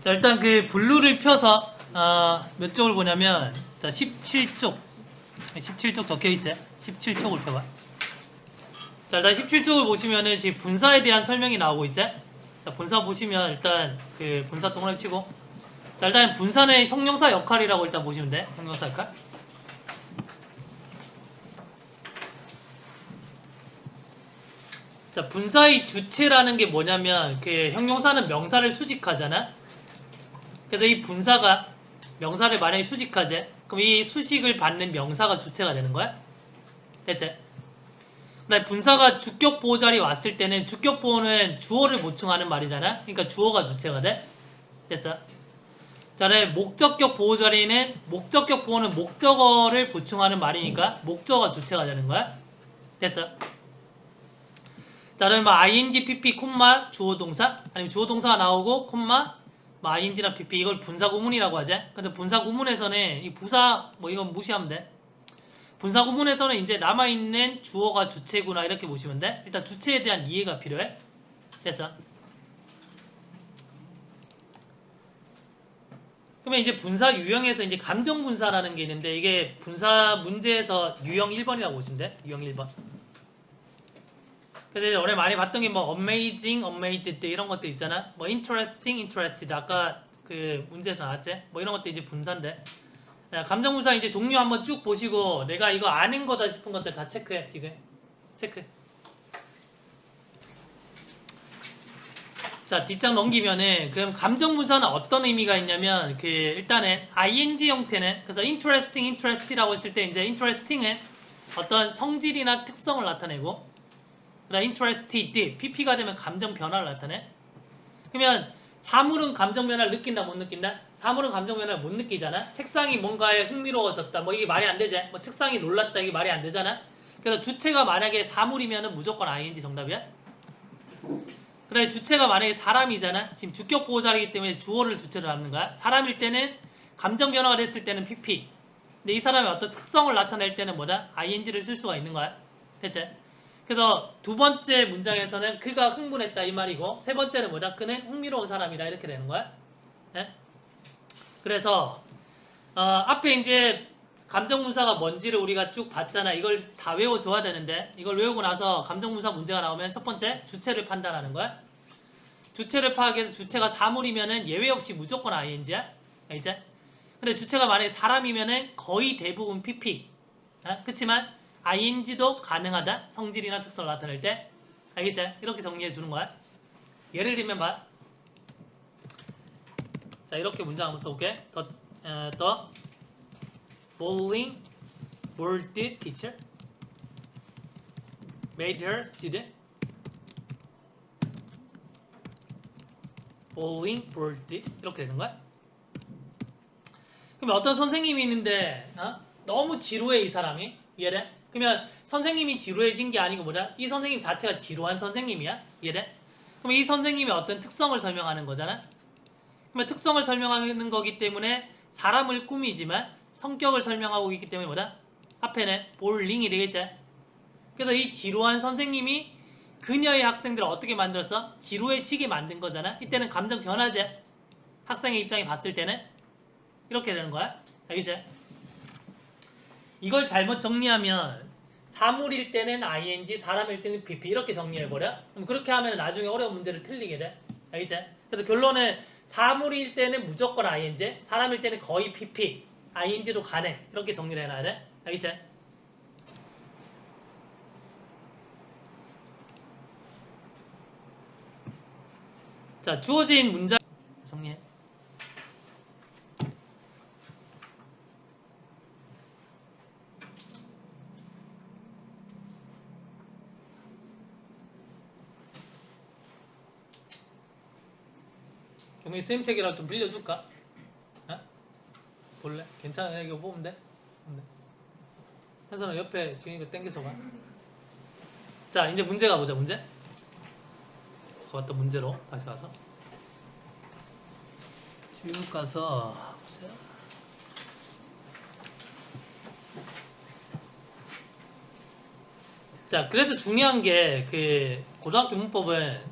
자 일단 그 블루를 펴서 어, 몇 쪽을 보냐면 자 17쪽. 17쪽 적혀있지? 17쪽을 펴봐. 자 일단 17쪽을 보시면은 지금 분사에 대한 설명이 나오고 있지? 자 분사 보시면 일단 그 분사 동그라미 치고. 자 일단 분사는 형용사 역할이라고 일단 보시면 돼. 형용사 역할. 자 분사의 주체라는 게 뭐냐면 그 형용사는 명사를 수직하잖아 그래서 이 분사가 명사를 만약에 수직하지 그럼 이 수식을 받는 명사가 주체가 되는 거야? 됐지 근데 분사가 주격 보호 자리 왔을 때는 주격 보호는 주어를 보충하는 말이잖아? 그러니까 주어가 주체가 돼? 됐어. 자, 네, 목적격 보호 자리는 목적격 보호는 목적어를 보충하는 말이니까 목적어가 주체가 되는 거야? 됐어. 자, 그러면 뭐 ing, pp, 콤마 주어 동사? 아니면 주어 동사가 나오고 콤마 뭐 ing나 pp 이걸 분사 구문이라고 하지. 근데 분사 구문에서는 이 부사 뭐 이건 무시하면 돼. 분사 구문에서는 이제 남아 있는 주어가 주체구나 이렇게 보시면 돼. 일단 주체에 대한 이해가 필요해. 됐어. 그러면 이제 분사 유형에서 이제 감정 분사라는 게 있는데 이게 분사 문제에서 유형 1번이라고 보시면 돼. 유형 1번. 그래서 원래 많이 봤던 게 뭐 amazing, amazed 이런 것들 있잖아. 뭐 interesting, interested 아까 그 문제에서 나왔지. 뭐 이런 것도 이제. 야, 감정 분사 이제 종류 한번 쭉 보시고 내가 이거 아는 거다 싶은 것들 다 체크해 지금. 체크. 자 뒷장 넘기면은 그럼 감정 분사는 어떤 의미가 있냐면 그 일단은 ing 형태는 그래서 interesting, interested라고 했을 때 이제 interesting은 어떤 성질이나 특성을 나타내고 그다음 interested, pp가 되면 감정 변화를 나타내. 그러면 사물은 감정 변화를 느낀다 못 느낀다? 사물은 감정 변화를 못 느끼잖아. 책상이 뭔가에 흥미로워졌다. 뭐 이게 말이 안 되지. 뭐 책상이 놀랐다 이게 말이 안 되잖아. 그래서 주체가 만약에 사물이면은 무조건 ing 정답이야. 그래 주체가 만약에 사람이잖아. 지금 주격 보호자이기 때문에 주어를 주체로 잡는 거야. 사람일 때는 감정 변화가 됐을 때는 pp. 근데 이 사람의 어떤 특성을 나타낼 때는 뭐다? ing를 쓸 수가 있는 거야. 됐지? 그래서 두 번째 문장에서는 그가 흥분했다 이 말이고 세 번째는 뭐다? 그는 흥미로운 사람이다 이렇게 되는 거야. 예? 그래서 어, 앞에 이제 감정문사가 뭔지를 우리가 쭉 봤잖아. 이걸 다 외워줘야 되는데 이걸 외우고 나서 감정문사 문제가 나오면 첫 번째 주체를 판단하는 거야. 주체를 파악해서 주체가 사물이면은 예외 없이 무조건 ing야. 이제 근데 주체가 만약에 사람이면은 거의 대부분 pp. 아, 그렇지만 ing도 가능하다. 성질이나 특성을 나타낼 때. 알겠지? 이렇게 정리해 주는 거야. 예를 들면 봐. 자, 이렇게 문장 한번 써볼게. 더, 어, 더 bowling board teacher made her student bowling board 이렇게 되는 거야. 그러면 어떤 선생님이 있는데 어? 너무 지루해 이 사람이 이해돼? 그러면 선생님이 지루해진 게 아니고 뭐냐? 이 선생님 자체가 지루한 선생님이야 이해돼? 그럼 이 선생님의 어떤 특성을 설명하는 거잖아. 그러면 특성을 설명하는 거기 때문에 사람을 꾸미지만 성격을 설명하고 있기 때문에 뭐다? 앞에는 볼링이 되겠지. 그래서 이 지루한 선생님이 그녀의 학생들을 어떻게 만들었어? 지루해지게 만든 거잖아. 이때는 감정 변화지. 학생의 입장에 봤을 때는 이렇게 되는 거야. 알겠지? 이걸 잘못 정리하면 사물일 때는 ing, 사람일 때는 pp 이렇게 정리해버려. 그럼 그렇게 하면 나중에 어려운 문제를 틀리게 돼. 알겠지? 그래서 결론은 사물일 때는 무조건 ing, 사람일 때는 거의 pp, ing도 가능. 이렇게 정리를 해놔야 돼. 알겠지? 자, 주어진 문장 정리해. 경민 쌤 책이랑 좀 빌려줄까? 어? 볼래? 괜찮아? 이거 보면 돼? 현선아 옆에 지금 이거 땡겨서 봐. 자 이제 문제 가보자 문제. 저갔다 문제로 다시 가서 쭉 가서 보세요. 자 그래서 중요한 게 그 고등학교 문법은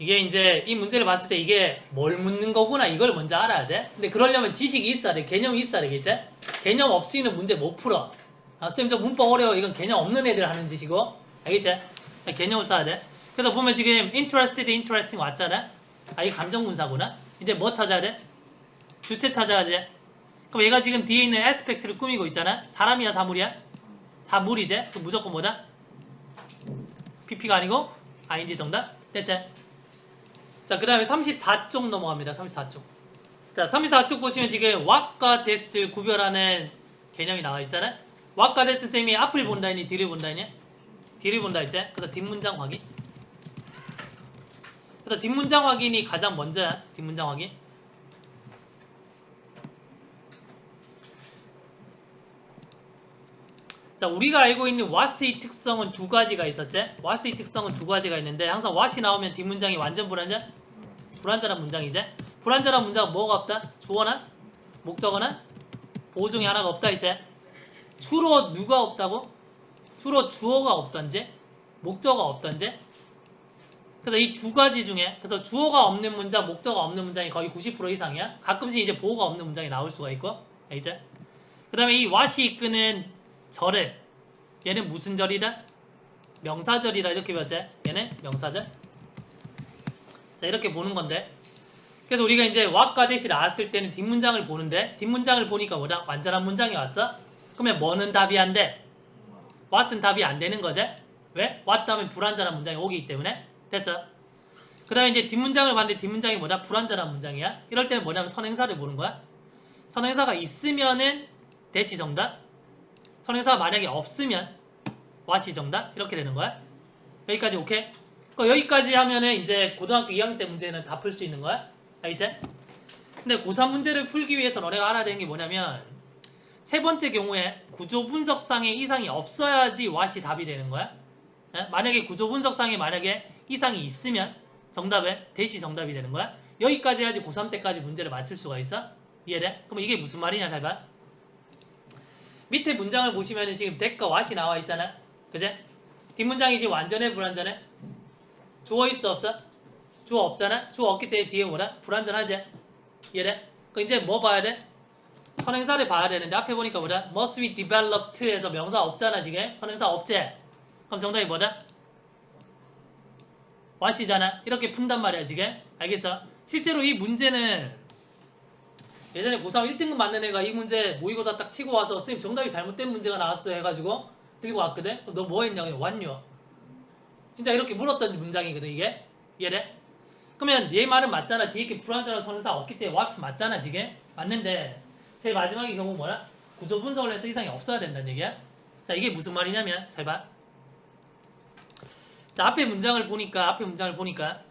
이게 이제 이 문제를 봤을 때 이게 뭘 묻는 거구나 이걸 먼저 알아야 돼. 근데 그러려면 지식이 있어야 돼. 개념이 있어야 되겠지? 개념 없이는 문제 못 풀어. 아, 쌤, 저 문법 어려워. 이건 개념 없는 애들 하는 짓이고. 알겠지? 개념을 써야 돼. 그래서 보면 지금 interested, interesting 왔잖아? 아, 이게 감정문사구나? 이제 뭐 찾아야 돼? 주체 찾아야지. 그럼 얘가 지금 뒤에 있는 aspect를 꾸미고 있잖아? 사람이야, 사물이야? 사물이지? 그럼 무조건 뭐다? PP가 아니고 ING 정답? 됐지? 자, 그 다음에 34쪽 넘어갑니다. 34쪽. 자, 34쪽 보시면 지금 what과 that을 구별하는 개념이 나와 있잖아요. what과 that 쌤이 앞을 본다 했니? 뒤를 본다 했니? 뒤를 본다 했지? 그래서 뒷문장 확인. 그래서 뒷문장 확인이 가장 먼저야. 뒷문장 확인. 자, 우리가 알고 있는 what의 특성은 두 가지가 있었지? what의 특성은 두 가지가 있는데 항상 what이 나오면 뒷문장이 완전 불완전? 불완전한 문장이지? 불완전한 문장은 뭐가 없다? 주어나? 목적어나? 중에 하나가 없다 이제? 주로 누가 없다고? 주로 주어가 없던지? 목적어가 없던지? 그래서 이 두 가지 중에 그래서 주어가 없는 문장, 목적어가 없는 문장이 거의 90% 이상이야. 가끔씩 이제 보호가 없는 문장이 나올 수가 있고 이제 그 다음에 이 what이 이끄는 절을 얘는 무슨 절이다? 명사절이라 이렇게 배웠지? 얘는 명사절 자 이렇게 보는 건데 그래서 우리가 이제 that이 나왔을 때는 뒷문장을 보는데 뒷문장을 보니까 뭐다? 완전한 문장이 왔어? 그러면 뭐는 답이 안 돼? what은 답이 안 되는 거지? 왜? 다음에 불완전한 문장이 오기 때문에 됐어? 그 다음에 이제 뒷문장을 봤는데 뒷문장이 뭐다? 불완전한 문장이야? 이럴 때는 뭐냐면 선행사를 보는 거야 선행사가 있으면은 that이 정답 선행사가 만약에 없으면 what이 정답 이렇게 되는 거야 여기까지 오케이? 그 여기까지 하면은 이제 고등학교 2학년 때 문제는 다 풀 수 있는 거야 알겠지? 근데 고3 문제를 풀기 위해서 너네가 알아야 되는 게 뭐냐면 세 번째 경우에 구조 분석상의 이상이 없어야지 what이 답이 되는 거야 예? 만약에 구조 분석상에 만약에 이상이 있으면 정답에 대시 정답이 되는 거야 여기까지 해야지 고3 때까지 문제를 맞출 수가 있어 이해돼? 그럼 이게 무슨 말이냐 잘 봐. 밑에 문장을 보시면 지금 that과 what이 나와 있잖아. 그제? 뒷문장이 지금 완전해 불완전해? 주어 있어 없어? 주어 없잖아. 주어 없기 때문에 뒤에 뭐라? 불완전하지. 이해돼? 그 이제 뭐 봐야 돼? 선행사를 봐야 되는데 앞에 보니까 뭐다? must be developed에서 명사 없잖아 지금. 선행사 없지. 그럼 정답이 뭐다? what이잖아. 이렇게 푼단 말이야 지금. 알겠어? 실제로 이 문제는 예전에 고3 1등급 맞는 애가 이 문제 모의고사 딱 치고 와서 선생님 정답이 잘못된 문제가 나왔어요 해가지고 들고 왔거든 너 뭐 했냐고 왔뇨 진짜 이렇게 물었던 문장이거든 이게? 이해돼? 그러면 얘 말은 맞잖아. 뒤에 이렇게 불완전한 선사 없기 때문에 왑스 맞잖아 지금 맞는데 제일 마지막의 경우 뭐라? 구조 분석을 해서 이상이 없어야 된다는 얘기야? 자 이게 무슨 말이냐면 잘봐. 자 앞에 문장을 보니까 앞에 문장을 보니까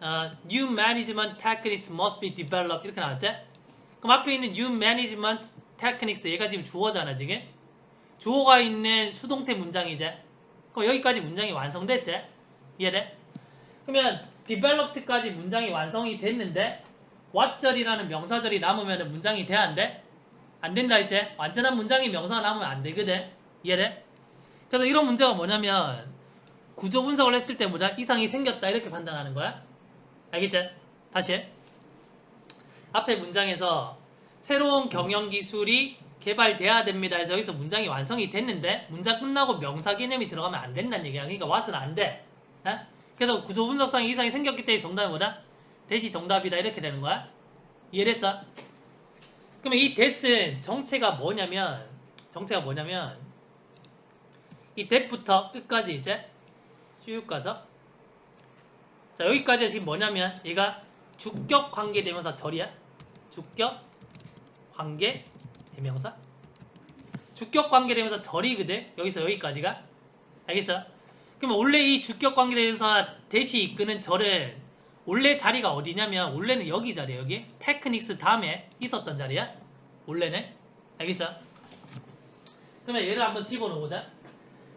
어, new management techniques must be developed. 이렇게 나왔지? 그럼 앞에 있는 new management techniques 얘가 지금 주어잖아 지금 주어가 있는 수동태 문장이지 그럼 여기까지 문장이 완성됐지? 이해돼? 그러면 developed까지 문장이 완성이 됐는데 what절이라는 명사절이 남으면 문장이 돼야 안 돼? 안 된다 이제 완전한 문장이 명사가 남으면 안 되거든 이해돼? 그래서 이런 문제가 뭐냐면 구조 분석을 했을 때 뭐다 이상이 생겼다 이렇게 판단하는 거야 알겠지? 다시 앞에 문장에서 새로운 경영 기술이 개발돼야 됩니다 해서 여기서 문장이 완성이 됐는데 문장 끝나고 명사 개념이 들어가면 안 된다는 얘기야 그러니까 what은 안 돼 어? 그래서 구조 분석상 이상이 생겼기 때문에 정답이 뭐다? 대시 정답이다 이렇게 되는 거야 이해됐어? 그러면 이 that은 정체가 뭐냐면 정체가 뭐냐면 이 that부터 끝까지 이제 쭉 가서 자 여기까지가 지금 뭐냐면 얘가 주격 관계 대명사 절이야 주격 관계 대명사? 주격 관계 대명사 절이거든. 여기서 여기까지가. 알겠어? 그러면 원래 이 주격 관계 대명사 대시 이끄는 절은 원래 자리가 어디냐면 원래는 여기 자리야 여기. 테크닉스 다음에 있었던 자리야. 원래는. 알겠어? 그러면 얘를 한번 집어넣어보자.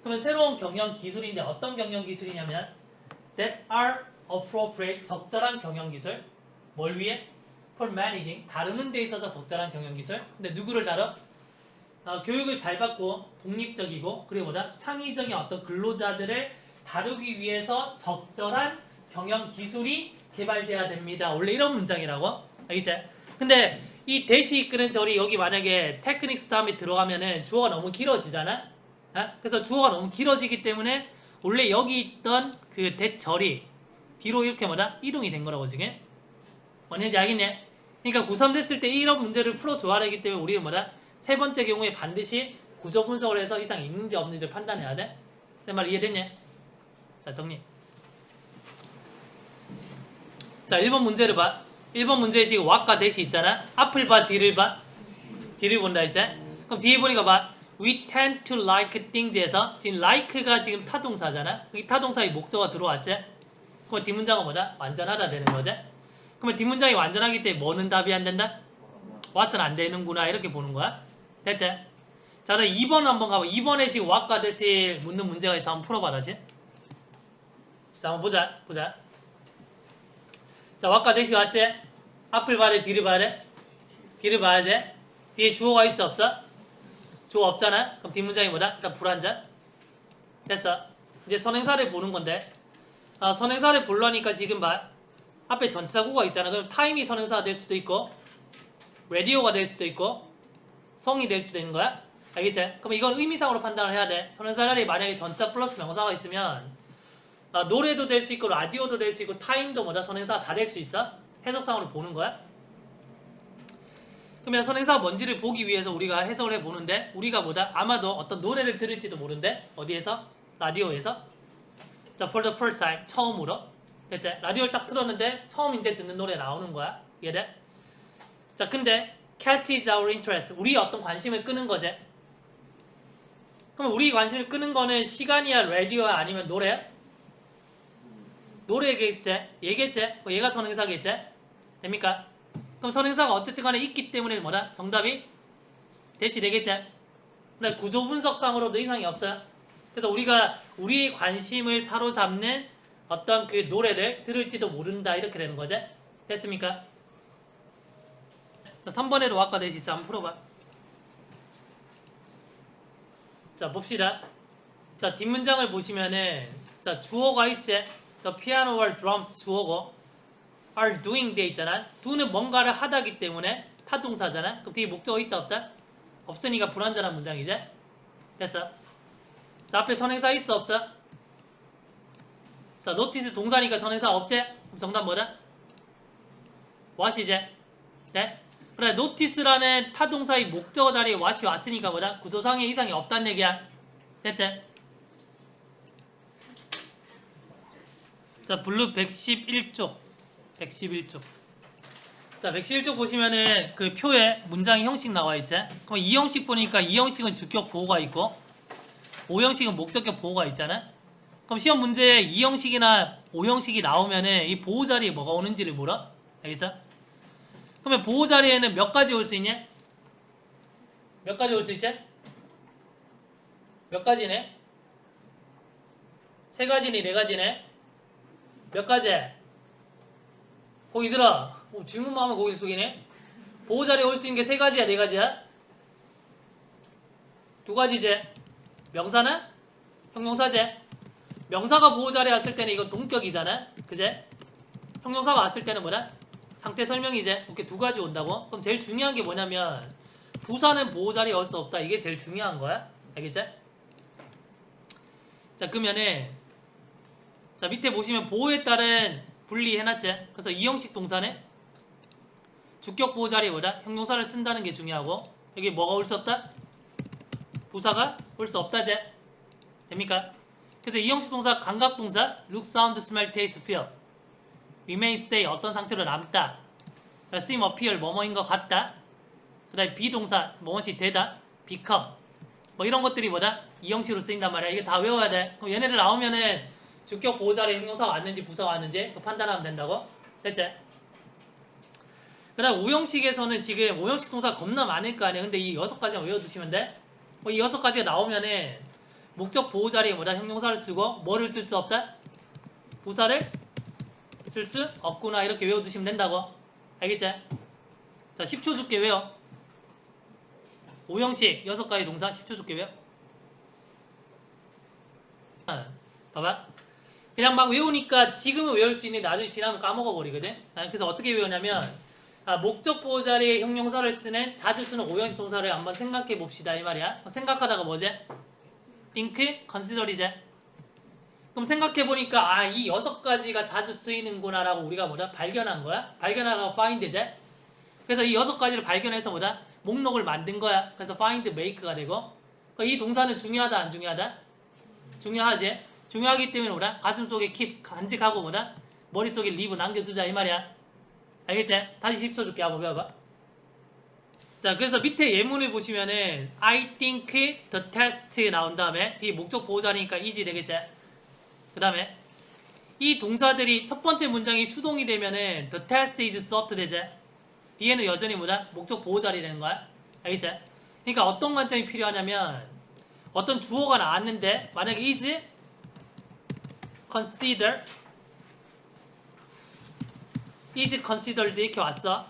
그러면 새로운 경영 기술인데 어떤 경영 기술이냐면 that are appropriate 적절한 경영 기술. 뭘 위해? For managing 다루는 데 있어서 적절한 경영 기술 근데 누구를 다뤄? 어, 교육을 잘 받고 독립적이고 그리고 뭐다 창의적인 어떤 근로자들을 다루기 위해서 적절한 경영 기술이 개발돼야 됩니다. 원래 이런 문장이라고. 알겠지? 근데 이 대시 이끄는 절이 여기 만약에 테크닉스 다음에 들어가면은 주어가 너무 길어지잖아. 어? 그래서 주어가 너무 길어지기 때문에 원래 여기 있던 그 대절이 뒤로 이렇게 뭐다 이동이 된 거라고 지금. 뭔지 알겠냐? 그러니까 고3 됐을 때 이런 문제를 풀어줘야 되기 때문에 우리는 뭐다 세 번째 경우에 반드시 구조 분석을 해서 이상 있는지 없는지를 판단해야 돼. 쌤말 이해됐냐? 자 정리. 자 1번 문제를 봐. 1번 문제에 지금 왁과 대시 있잖아. 앞을 봐, 뒤를 봐. 뒤를 본다 이제. 그럼 뒤에 보니까 봐. We tend to like things에서 지금 like가 지금 타동사잖아. 이 타동사의 목적어가 들어왔지. 그럼 뒷문장은 뭐다? 완전하다 되는 거지. 그러면 뒷문장이 완전하기 때문에 뭐는 답이 안 된다? what은 안 되는구나 이렇게 보는 거야. 됐지? 자, 그럼 2번 한번 가봐. 2번에 지금 왁과 대시 묻는 문제가 있어. 한번 풀어봐 다시. 자, 한번 보자. 보자. 자, 왁과 대시 왔지? 앞을 봐야 돼? 뒤를 봐야 돼? 뒤를. 뒤에 주어가 있어? 없어? 주어 없잖아? 그럼 뒷문장이 뭐다? 일단 불완전. 됐어. 이제 선행사를 보는 건데, 아, 선행사를 보려니까 지금 봐. 앞에 전치사구가 있잖아. 그럼 타임이 선행사가 될 수도 있고, 라디오가 될 수도 있고, 성이 될 수도 있는 거야. 알겠지? 그럼 이건 의미상으로 판단을 해야 돼. 선행사 자리에 만약에 전치사 플러스 명사가 있으면, 아, 노래도 될 수 있고, 라디오도 될 수 있고, 타임도 뭐다? 선행사가 다 될 수 있어. 해석상으로 보는 거야. 그러면 선행사가 뭔지를 보기 위해서 우리가 해석을 해 보는데 우리가 뭐다 아마도 어떤 노래를 들을지도 모르는데 어디에서 라디오에서 자 for the first time 처음으로 됐지? 라디오를 딱 틀었는데 처음 이제 듣는 노래 나오는 거야. 이해돼? 자 근데 catches our interest. 우리 어떤 관심을 끄는 거지? 그럼 우리 관심을 끄는 거는 시간이야 라디오야 아니면 노래? 노래겠지? 얘겠지? 뭐 얘가 선행사겠지? 됩니까? 그럼 선행사가 어쨌든 간에 있기 때문에 뭐다? 정답이 대시 되겠지? 근데 구조 분석상으로도 이상이 없어요. 그래서 우리가 우리의 관심을 사로잡는 어떤 그 노래를 들을지도 모른다 이렇게 되는 거지? 됐습니까? 자 3번에도 아까 대시 있어 한번 풀어봐. 자 봅시다. 자 뒷문장을 보시면은 자 주어가 있지? The piano or drums 주어고 are doing 돼 있잖아. do는 뭔가를 하다기 때문에 타동사잖아. 그럼 뒤에 목적어 있다 없다? 없으니까 불완전한 문장이지. 됐어. 자 앞에 선행사 있어 없어? 자 노티스 동사니까 선행사? 그럼 정답 뭐다? what이지? 네? 그래 노티스라는 타동사의 목적어 자리에 what이 왔으니까 뭐다? 구조상의 이상이 없다는 얘기야. 됐지? 자 블루 111쪽 111쪽. 자, 111쪽 보시면은 그 표에 문장 형식 나와 있지? 그럼 이 형식 보니까 이 형식은 주격 보호가 있고 오 형식은 목적격 보호가 있잖아? 그럼 시험 문제에 이 형식이나 오 형식이 나오면은 이 보호 자리에 뭐가 오는지를 물어? 알겠어? 그러면 보호 자리에는 몇 가지 올 수 있냐? 몇 가지 올 수 있지? 몇 가지네? 세 가지니 네 가지네? 몇 가지? 거기 들어. 어, 질문만 하면 거기 속이네. 보호 자리에 올 수 있는 게 세 가지야, 네 가지야? 두 가지지. 명사는 형용사제. 명사가 보호 자리에 왔을 때는 이건 동격이잖아. 그제? 형용사가 왔을 때는 뭐다? 상태 설명이제. 이렇게 두 가지 온다고? 그럼 제일 중요한 게 뭐냐면 부사는 보호 자리에 올 수 없다. 이게 제일 중요한 거야. 알겠지? 자, 그러면은 자, 밑에 보시면 보호에 따른 분리해놨지. 그래서 이 형식 동사네. 주격 보호 자리에 뭐다? 형용사를 쓴다는 게 중요하고 여기 뭐가 올 수 없다? 부사가 올 수 없다제. 됩니까? 그래서 이 형식 동사 감각 동사 look, sound, smell, taste, feel remain, stay 어떤 상태로 남다. seem, appear 뭐뭐인 것 같다. 그 다음에 비동사 뭐뭐시 되다. become 뭐 이런 것들이 뭐다? 이 형식으로 쓰인단 말이야. 이게 다 외워야 돼. 그럼 얘네들 나오면은 주격 보호자리에 형용사가 왔는지 부사가 왔는지 그 판단하면 된다고? 됐지? 그 다음 오형식에서는 지금 오형식 동사 겁나 많을 거 아니야. 근데 이 여섯 가지만 외워두시면 돼. 뭐이 여섯 가지가 나오면은 목적 보호 자리에 뭐다? 형용사를 쓰고 뭐를 쓸 수 없다? 부사를 쓸 수 없구나 이렇게 외워두시면 된다고. 알겠지? 자 10초 줄게 외워. 오형식 여섯 가지 동사 10초 줄게 외워. 아, 봐봐. 그냥 막 외우니까 지금은 외울 수 있는데 나중에 지나면 까먹어 버리거든. 아, 그래서 어떻게 외우냐면 아, 목적 보호 자리에 형용사를 쓰는 자주 쓰는 오형식 동사를 한번 생각해 봅시다 이 말이야. 생각하다가 뭐지? Think, consider이지. 그럼 생각해 보니까 아 이 여섯 가지가 자주 쓰이는구나 라고 우리가 뭐다 발견한 거야. 발견하다가 find지. 그래서 이 여섯 가지를 발견해서 뭐다 목록을 만든 거야. 그래서 find, make가 되고 그러니까 이 동사는 중요하다 안 중요하다? 중요하지. 중요하기 때문에 뭐다 가슴 속에 keep 간직하고 뭐다 머릿속에 live 남겨두자 이 말이야. 알겠지? 다시 10초 줄게 한번 배워봐. 자, 그래서 밑에 예문을 보시면은 I think the test 나온 다음에 뒤에 목적 보호자니까 easy 되겠지? 그 다음에 이 동사들이 첫 번째 문장이 수동이 되면은 the test is sought 되지? 뒤에는 여전히 뭐다? 목적 보호자리 되는 거야. 알겠지? 그러니까 어떤 관점이 필요하냐면 어떤 주어가 나왔는데 만약에 is consider is considered 이렇게 왔어.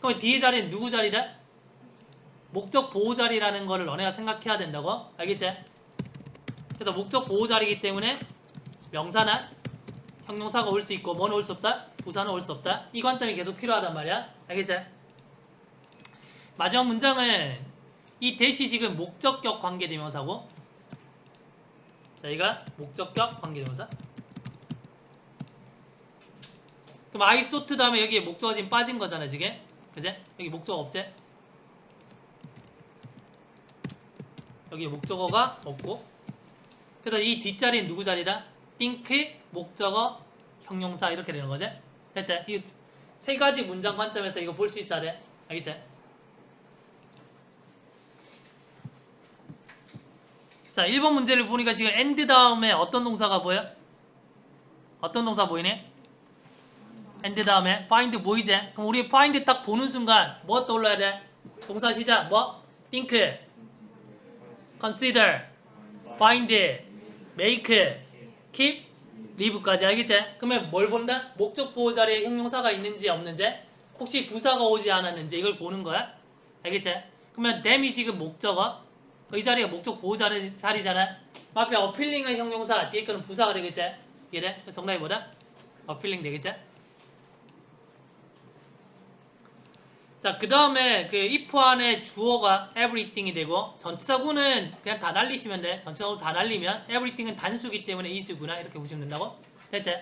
그럼 뒤에 자리는 누구 자리래? 목적 보호 자리라는 거를 너네가 생각해야 된다고. 알겠지? 그래서 목적 보호 자리이기 때문에 명사나 형용사가 올 수 있고 뭐는 올 수 없다? 부사는 올 수 없다. 이 관점이 계속 필요하단 말이야. 알겠지? 마지막 문장은 이 대시 지금 목적격 관계대명사고 자, 이가 목적격 관계대명사. 그럼 sought 다음에 여기에 목적어 지금 빠진 거잖아, 지금. 그제? 여기 목적어 없애. 여기 목적어가 없고. 그래서 이 뒷자리는 누구 자리다? think, 목적어, 형용사 이렇게 되는 거지? 됐지? 이 세 가지 문장 관점에서 이거 볼 수 있어야 돼. 알겠지? 자, 1번 문제를 보니까 지금 end 다음에 어떤 동사가 보여? 어떤 동사 보이네? end 다음에 find 보이지? 그럼 우리 find 딱 보는 순간 뭐 떠올라야 돼? 동사 시작 뭐? think, consider, find, make, keep, live까지 알겠지? 그러면 뭘 본다? 목적 보호 자리에 형용사가 있는지 없는지 혹시 부사가 오지 않았는지 이걸 보는 거야 알겠지? 그러면 them이 지금 목적어 이 자리가 목적 보호 자리, 자리잖아 앞에 어필링은 형용사 뒤에 거는 부사가 되겠지? 이래? 정답이 뭐다? 어필링 되겠지? 자, 그 다음에 그 if 안에 주어가 everything이 되고 전치사구는 그냥 다 날리시면 돼. 전치사구 다 날리면 everything은 단수기 때문에 is구나 이렇게 보시면 된다고. 됐지?